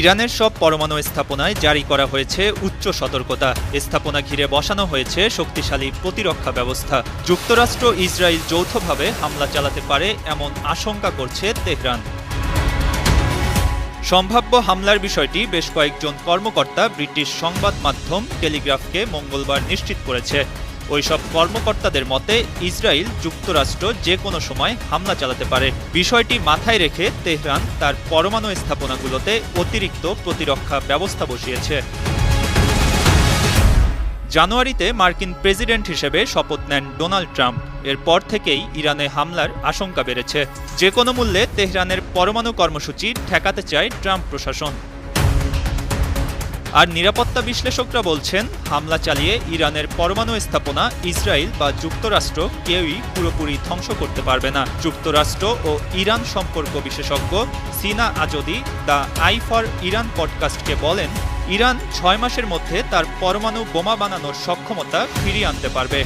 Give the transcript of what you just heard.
ইরানের সব পরমাণু স্থাপনায় জারি করা হয়েছে উচ্চ সতর্কতা। স্থাপনা ঘিরে বসানো হয়েছে শক্তিশালী প্রতিরক্ষা ব্যবস্থা। যুক্তরাষ্ট্র ইসরায়েল যৌথভাবে হামলা চালাতে পারে এমন আশঙ্কা করছে তেহরান। সম্ভাব্য হামলার বিষয়টি বেশ কয়েকজন কর্মকর্তা ব্রিটিশ সংবাদ মাধ্যম টেলিগ্রাফকে মঙ্গলবার নিশ্চিত করেছে। ওইসব কর্মকর্তাদের মতে, ইসরায়েল যুক্তরাষ্ট্র যে কোনো সময় হামলা চালাতে পারে। বিষয়টি মাথায় রেখে তেহরান তার পরমাণু স্থাপনাগুলোতে অতিরিক্ত প্রতিরক্ষা ব্যবস্থা বসিয়েছে। জানুয়ারিতে মার্কিন প্রেসিডেন্ট হিসেবে শপথ নেন ডোনাল্ড ট্রাম্প। এরপর থেকেই ইরানে হামলার আশঙ্কা বেড়েছে। যে কোনো মূল্যে তেহরানের পরমাণু কর্মসূচি ঠেকাতে চায় ট্রাম্প প্রশাসন। আর নিরাপত্তা বিশ্লেষকরা বলছেন, হামলা চালিয়ে ইরানের পরমাণু স্থাপনা ইসরায়েল বা যুক্তরাষ্ট্র কেউই পুরোপুরি ধ্বংস করতে পারবে না। যুক্তরাষ্ট্র ও ইরান সম্পর্ক বিশেষজ্ঞ Sina Azodi the eye for Iran পডকাস্টকে বলেন, ইরান ছয় মাসের মধ্যে তার পরমাণু বোমা বানানোর সক্ষমতা ফিরিয়ে আনতে পারবে।